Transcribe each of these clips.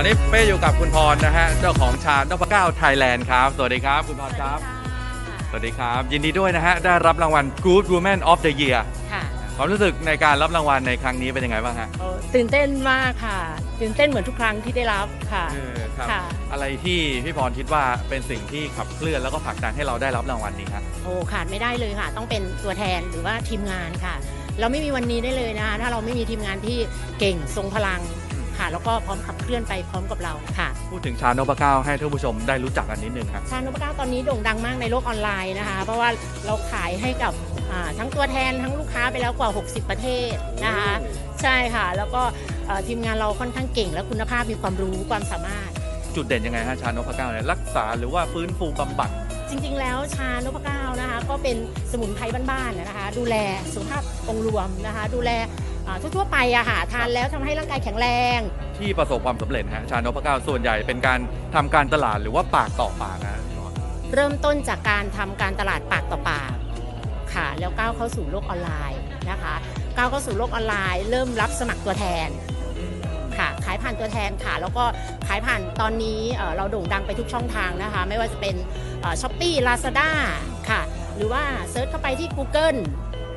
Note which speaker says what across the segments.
Speaker 1: อนนี้เป้อยู่กับคุณพรนะฮะเจ้าของชานพเก้าไทยแลนด์ครับ สวัสดีครับ คุณพรครับ สวัสดีครับ ยินดีด้วยนะฮะได้รับรางวัล Good Woman of the Year
Speaker 2: ค่ะ
Speaker 1: ความรู้สึกในการรับรางวัลในครั้งนี้เป็นยังไงบ้างฮะ
Speaker 2: โอ้ตื่นเต้นมากค่ะ ตื่นเต้นเหมือนทุกครั้งที่ได้รับค่ะ
Speaker 1: เออครับ
Speaker 2: ค่ะ
Speaker 1: อะไรที่พี่พรคิดว่าเป็นสิ่งที่ขับเคลื่อนแล้วก็ผลักดันให้เราได้รับรางวัลนี้ครับ
Speaker 2: โอ้ขาดไม่ได้เลยค่ะ ต้องเป็นตัวแทนหรือว่าทีมงานค่ะ เราไม่มีวันนี้ได้เลยนะคะถ้าเราไม่มีทีมงานที่เก่งทรงพลัง ค่ะ แล้วก็พร้อมขับเคลื่อนไปพร้อมกับเราค่ะ
Speaker 1: พูดถึงชานพเก้าให้ท่านผู้ชมได้รู้จักกันนิดนึงครับ
Speaker 2: ชานพเก้าตอนนี้โด่งดังมากในโลกออนไลน์นะคะ เพราะว่าเราขายให้กับอ่าทั้งตัวแทนทั้งลูกค้าไปแล้วกว่า 60 ประเทศนะคะใช่ค่ะ แล้วก็เอ่อทีมงานเราค่อนข้างเก่ง และคุณภาพมีความรู้ความสามารถ
Speaker 1: จุดเด่นยังไงฮะชานพเก้าเนี่ยรักษาหรือว่าฟื้นฟูบำบัด
Speaker 2: จริงๆ แล้วชานพเก้านะคะ ก็เป็นสมุนไพรบ้านๆนะคะ ดูแลสุขภาพองค์รวมนะคะ ดูแลอ่า ทั่วๆไปอะค่ะทานแล้วทำให้ร่างกายแข็งแรง
Speaker 1: ที่ประสบความสำเร็จฮะชานพเก้าส่วนใหญ่เป็นการทำการตลาดหรือว่าปากต่อปากนะ
Speaker 2: เริ่มต้นจากการทำการตลาดปากต่อปากค่ะ แล้วก้าวเข้าสู่โลกออนไลน์นะคะก้าวเข้าสู่โลกออนไลน์ เริ่มรับสมัครตัวแทนค่ะขายผ่านตัวแทนค่ะ แล้วก็ขายผ่านตอนนี้เอ่อเราโด่งดังไปทุกช่องทางนะคะ ไม่ว่าจะเป็นช้อปปี้ลาซาด้าค่ะ หรือว่าเซิร์ชเข้าไปที่ Google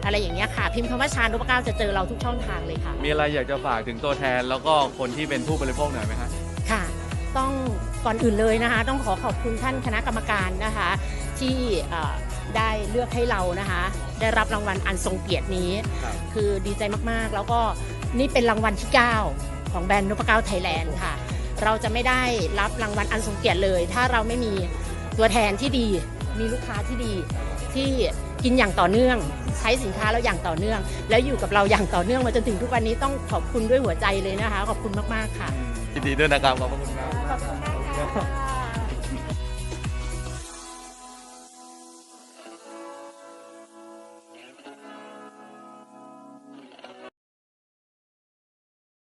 Speaker 2: อะไรอย่างเงี้ยค่ะ พิมพ์คำว่าชานุปเก้าจะเจอเราทุกช่องทางเลยค่ะ
Speaker 1: มีอะไรอยากจะฝากถึงตัวแทน แล้วก็คนที่เป็นผู้บริโภคหน่อยไหมฮะ
Speaker 2: ค่ะ ต้องก่อนอื่นเลยนะคะ ต้องขอขอบคุณท่านคณะกรรมการนะคะ ที่เอ่อได้เลือกให้เรานะคะ ได้รับรางวัลอันทรงเกียรตินี้
Speaker 1: ครับ
Speaker 2: คือดีใจมากๆ แล้วก็นี่เป็นรางวัลที่ 9 ของแบรนด์นพเก้าไทยแลนด์ค่ะ เราจะไม่ได้รับรางวัลอันทรงเกียรติเลย ถ้าเราไม่มีตัวแทนที่ดี มีลูกค้าที่ดีที่กินอย่างต่อเนื่อง ใช้สินค้าเราอย่างต่อเนื่อง แล้วอยู่กับเราอย่างต่อเนื่องมาจนถึงทุกวันนี้ต้องขอบคุณด้วยหัวใจเลยนะคะ ขอบคุณมากๆค่ะ
Speaker 1: ยินดีด้วยนะครับขอบพระคุณครับ
Speaker 2: ขอบคุณมากค่ะ